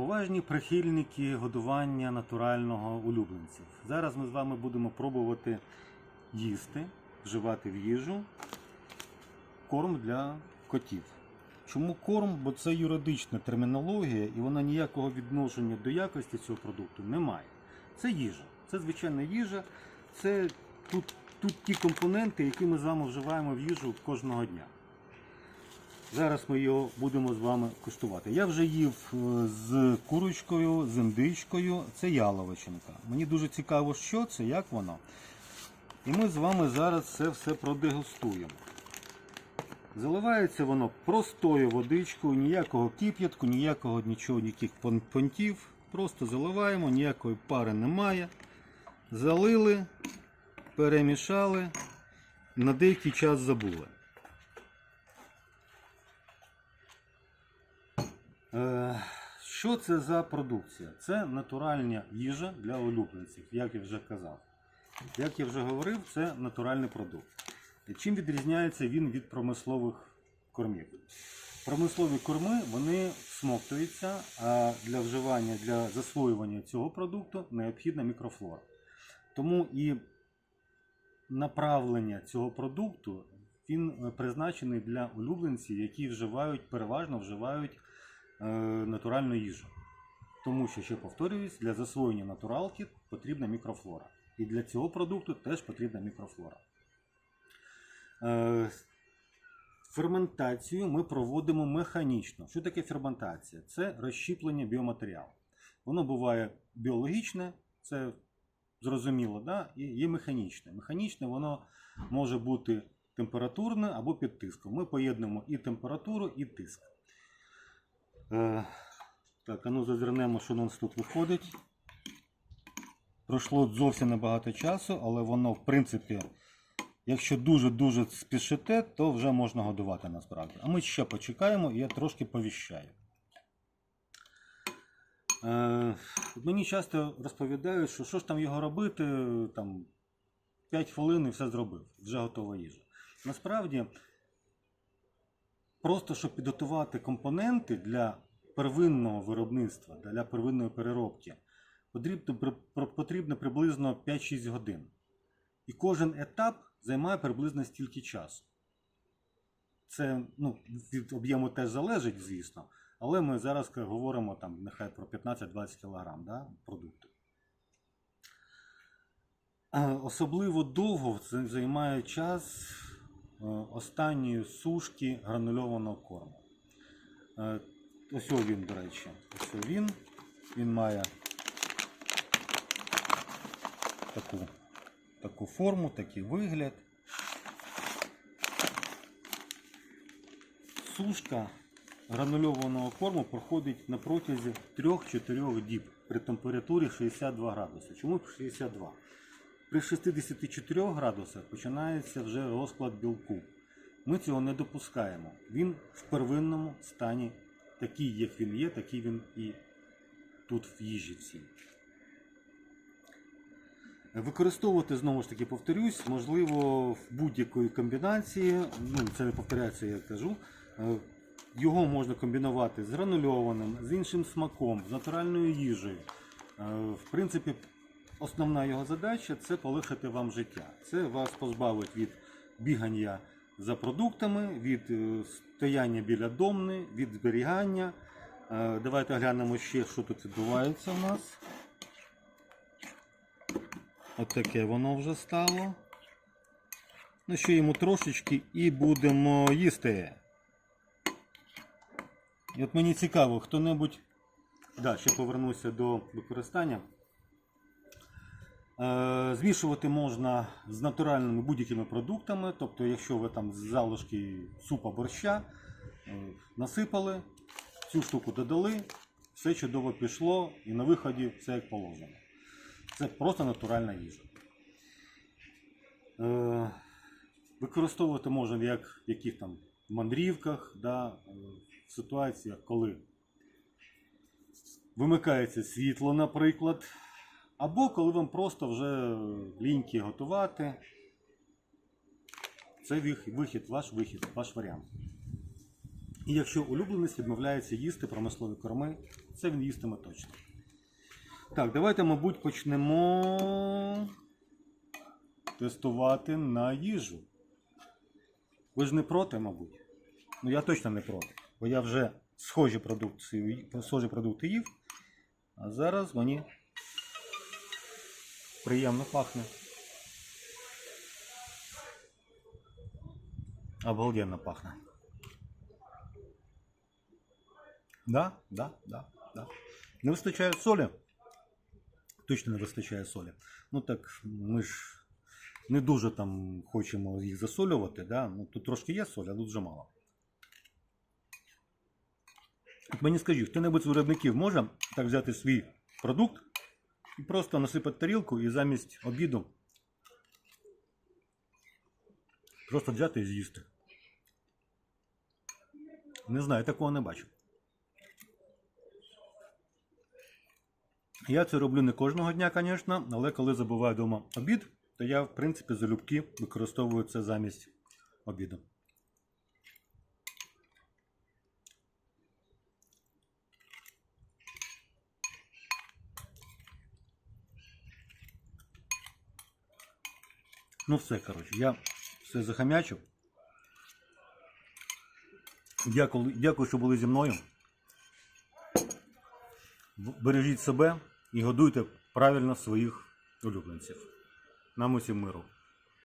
Поважні прихильники годування натурального улюбленців. Зараз ми з вами будемо пробувати їсти, вживати в їжу корм для котів. Чому корм? Бо це юридична термінологія, і вона ніякого відношення до якості цього продукту не має. Це їжа, це звичайна їжа, це тут, тут ті компоненти, які ми з вами вживаємо в їжу кожного дня. Зараз ми його будемо з вами куштувати. Я вже їв е, з курочкою, з індичкою. Це яловичинка. Мені дуже цікаво, що це, як воно. І ми з вами зараз це все продегустуємо. Заливається воно простою водичкою, ніякого кип'ятку, ніякого нічого, ніяких понтів. Просто заливаємо, ніякої пари немає. Залили, перемішали, на деякий час забули. Що це за продукція? Це натуральна їжа для улюбленців, як я вже казав. Як я вже говорив, це натуральний продукт. Чим відрізняється він від промислових кормів? Промислові корми вони всмоктуються, а для вживання, для засвоювання цього продукту необхідна мікрофлора. Тому і направлення цього продукту він е, призначений для улюбленців, які вживають, переважно вживають е, натуральну їжу. Тому що, ще повторююсь, для засвоєння натуралки потрібна мікрофлора. І для цього продукту теж потрібна мікрофлора. Е, Ферментацію ми проводимо механічно. Що таке ферментація? Це розщіплення біоматеріалу. Воно буває біологічне, це зрозуміло, да? і є механічне. Механічне воно може бути температурне або під тиском. Ми поєднуємо і температуру, і тиск. Е, так, а ну зазирнемо, що у нас тут виходить. Пройшло зовсім небагато часу, але воно, в принципі, якщо дуже-дуже спішите, то вже можна годувати насправді. А ми ще почекаємо і я трошки повіщаю. Е, мені часто розповідають, що що ж там його робити, там 5 хвилин і все зробив, вже готова їжа. Насправді, просто щоб підготувати компоненти для первинного виробництва, для первинної переробки, потрібно, приблизно 5-6 годин. І кожен етап займає приблизно стільки часу. Це ну, від об'єму теж залежить, звісно, але ми зараз говоримо там, нехай про 15-20 кг да, продукту. Е, Особливо довго займає час останньої сушки гранульованого корму. Е, Ось він, до речі. Ось він. Він має таку, таку форму, такий вигляд. Сушка гранульованого корму проходить на протязі 3-4 діб при температурі 62 градуси. Чому 62? При 64 градусах починається вже розклад білку. Ми цього не допускаємо. Він в первинному стані такий, як він є, такий він і тут в їжі всій. Використовувати знову ж таки повторюсь, можливо, в будь-якої комбінації, ну це не повторяється, я кажу. е, Його можна комбінувати з гранульованим, з іншим смаком, з натуральною їжею. Е, В принципі, основна його задача це полегшити вам життя. Це вас позбавить від бігання за продуктами, від е, стояння біля домни, від зберігання. Е, Давайте глянемо ще, що тут відбувається у нас. От таке воно вже стало. Ну, ще йому трошечки і будемо їсти. І от мені цікаво, хто-небудь. Да, ще повернуся до використання. Е, Змішувати можна з натуральними будь-якими продуктами. Тобто, якщо ви там з залишки супа борща е, насипали, цю штуку додали, все чудово пішло і на виході все як положено. Це просто натуральна їжа. Е, Використовувати можна як в яких там мандрівках, да, в ситуаціях, коли вимикається світло, наприклад, або коли вам просто вже ліньки готувати. Це вихід, ваш вихід, ваш варіант. І якщо улюбленець відмовляється їсти промислові корми, це він їстиме точно. Так, давайте, мабуть, почнемо тестувати на їжу. Ви ж не проти, мабуть? Ну я точно не проти. Бо я вже схожі продукти, схожі продукти їв, а зараз мені приємно пахне. Обалденно пахне. Да, да, да, да. Не вистачає солі. Точно не вистачає солі. Ну так ми ж не дуже там хочемо їх засолювати, да? ну, тут трошки є солі, а тут вже мало. От мені скажіть, хто-небудь з виробників може так взяти свій продукт просто насипати тарілку і замість обіду просто взяти і з'їсти. Не знаю, такого не бачу. Я це роблю не кожного дня, звісно, але коли забуваю вдома обід, то я, в принципі, залюбки використовую це замість обіду. Ну, все, коротше, я все захамячив. Дякую, дякую, що були зі мною. Бережіть себе і годуйте правильно своїх улюбленців. Нам усім миру.